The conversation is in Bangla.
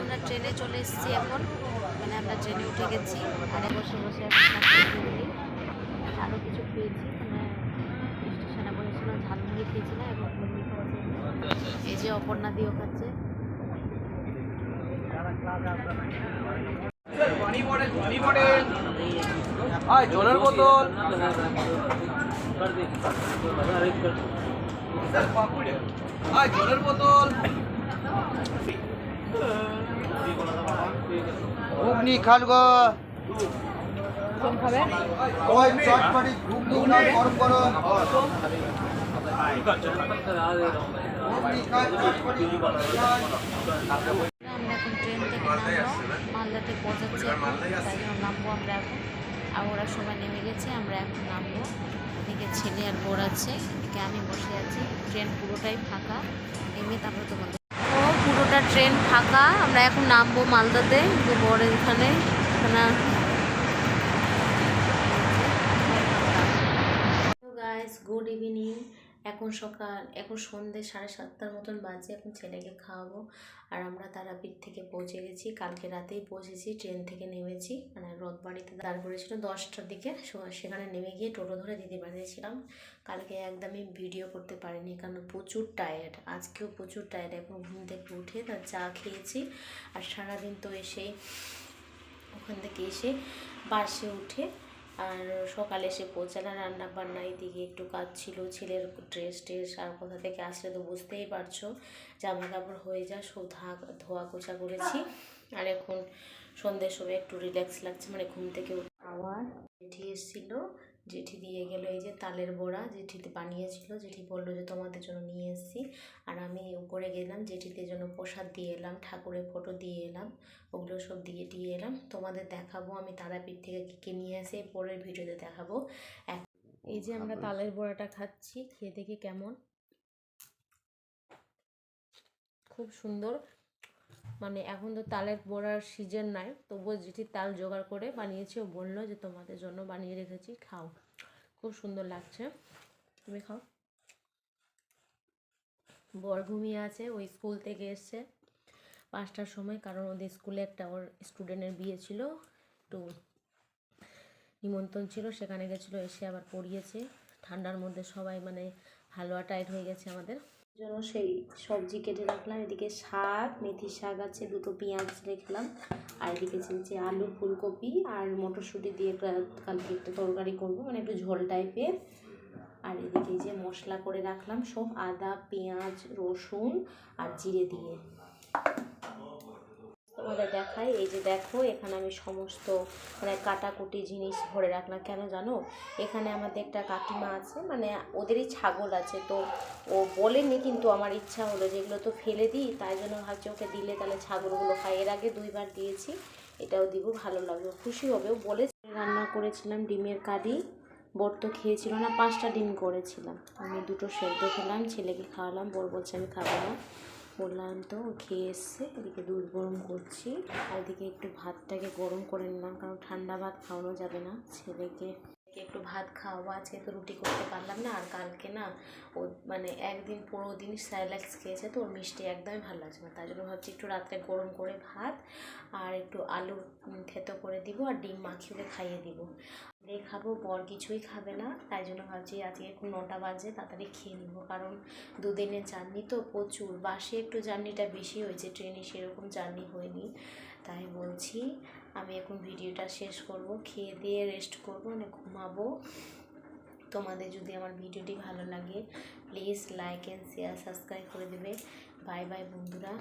আমরা ট্রেনে চলে এসেছি এখন। মানে আমরা ট্রেনে উঠে গেছি। আর বসে বসে আরও কিছু পেয়েছি। মানে স্টেশনে বলেছিলাম ঝালমুড়ি খেয়েছি ঘুগনি খাচ্ছে এই যে অপর্ণা দিও খাচ্ছে। জলের বোতল। জলের বোতল। ঘুগনি খাল গো। ওই চটপটি ঘুগনি গরম। আমরা এখন ট্রেন থেকে মালদাতে পৌঁছাচ্ছি তাই জন্য নামবো আমরা এখন। আর ওরা সবাই নেমে গেছে আমরা এখন নামবো। এদিকে ছেলে আর বোর আছে এদিকে আমি বসে আছি। ট্রেন পুরোটাই ফাঁকা। নেমে তারপর তোমাদের পুরোটা ট্রেন ফাঁকা। আমরা এখন নামবো মালদাতে যে বড় এখানে গাইস গুড ইভিনিং এখন সকাল, এখন সন্ধ্যে সাড়ে সাতটার মতন বাজে, এখন ছেলেকে খাওয়াবো। আর আমরা তারাপীঠ থেকে পৌঁছে গেছি, কালকে রাতেই পৌঁছেছি, ট্রেন থেকে নেমেছি মানে রথবাড়িতে দাঁড় করেছিল দশটার দিকে সেখানে নেমে গিয়ে টোটো ধরে দিদি বানিয়েছিলাম। কালকে একদমই ভিডিও করতে পারিনি, কারণ প্রচুর টায়ার্ড আজকেও প্রচুর টায়ার্ড এখন ঘুম থেকে উঠে তার চা খেয়েছি। আর সারাদিন তো এসেই, ওখান থেকে এসে বাসে উঠে আর সকালে এসে পৌঁছালাম রান্না বান্না দিকে একটু কাজ ছিল, ছেলের ড্রেস ট্রেস আর কোথা থেকে আসলে তো বুঝতেই পারছ। জামা কাপড় হয়ে যা সব ধা, ধোয়া কোচা করেছি। আর এখন সন্ধ্যের সময় একটু রিল্যাক্স লাগছে মানে ঘুম থেকে আবার এটি এসেছিল। জেঠি দিয়ে গেল এই যে তালের বড়া জেঠিতে বানিয়েছিল জেঠি বলল যে তোমাদের জন্য নিয়ে এসেছি। আর আমি উপরে গেলাম জেঠিতে জন্য প্রসাদ দিয়ে এলাম ঠাকুরের ফটো দিয়ে এলাম ওগুলো সব দিয়ে দিয়ে এলাম। তোমাদের দেখাবো আমি তারাপীঠ থেকে কী কী নিয়ে আসি পরের ভিডিওতে দেখাবো। এক- এই যে আমরা তালের বড়াটা খাচ্ছি খেয়ে দেখি কেমন। খুব সুন্দর। মানে এখন তো তালের বড়ার সিজন নাই, তবুও যেটি তাল জোগাড় করে বানিয়েছি। ও বলল যে, তোমাদের জন্য বানিয়ে রেখেছি, খাও। খুব সুন্দর লাগছে। তুমি খাও। বর ঘুমিয়ে আছে, ওই স্কুল থেকে এসছে পাঁচটার সময়, কারণ ওদের স্কুলে একটা ওর স্টুডেন্টের বিয়ে ছিল। একটু নিমন্ত্রণ ছিল, সেখানে গেছিল, এসে আবার পড়িয়েছে। ঠান্ডার মধ্যে সবাই মানে হালুয়া টাইট হয়ে গেছে আমাদের। জন্য সেই সবজি কেটে রাখলাম। এদিকে শাক, মেথি শাক আছে, দুটো পেঁয়াজ রেখলাম। আর এদিকে ছিলছে আলু, ফুলকপি আর মটরশুঁটি দিয়ে কালকে একটু তরকারি করব মানে একটু ঝোল টাইপের আর এদিকে যে মশলা করে রাখলাম সব আদা, পেঁয়াজ, রসুন আর জিরে দিয়ে। তোমাদের দেখাই। এই যে দেখো, এখানে আমি সমস্ত মানে কাটাকুটি জিনিস ভরে রাখলাম। কেন জানো? এখানে আমাদের একটা কাকিমা আছে মানে ওদেরই ছাগল আছে। তো ও বলেনি, কিন্তু আমার ইচ্ছা হলো যেগুলো তো ফেলে দিই, তাই জন্য ভাবছি ওকে দিলে তাহলে ছাগলগুলো খাই। এর আগে দুইবার দিয়েছি, এটাও দিব, ভালো লাগবে খুশি হবে, ও বলে রান্না করেছিলাম ডিমের কারি, বর তো খেয়েছিল না, পাঁচটা ডিম করেছিলাম। আমি দুটো সেদ্ধ খেলাম, ছেলেকে খাওয়ালাম, বর বলছে আমি খাব না। বললাম তো, খেয়ে এসছে এদিকে দুধ গরম করছি। আর এদিকে একটু ভাতটাকে গরম করে নিলাম, কারণ ঠান্ডা ভাত খাওয়ানো যাবে না। ছেলেকে একটু ভাত খাওয়াবো। আজকে তো রুটি করতে পারলাম না, আর কালকে না ও মানে একদিন পনেরো দিন স্যালাক্স খেয়েছে, তো ওর মিষ্টি একদমই ভালো লাগছে না। তার জন্য ভাবছি একটু রাত্রে গরম করে ভাত আর একটু আলু থেতো করে দিব আর ডিম মাখিয়ে খাইয়ে দিব। খাব, বর কিছুই খাবে না। তাই জন্য ভাবছি আজকে এখন নটা বাজে, তাড়াতাড়ি খেয়ে নিব। কারণ দুদিনের জার্নি তো প্রচুর। বাসে একটু জার্নিটা বেশি হয়েছে, ট্রেনে সেরকম জার্নি হয়নি। তাই বলছি আমি এখন ভিডিওটা শেষ করব, খেয়ে দিয়ে রেস্ট করব মানে ঘুমাবো। তোমাদের যদি আমার ভিডিওটি ভালো লাগে please like and share subscribe করে দেবে। বাই বাই বন্ধুরা।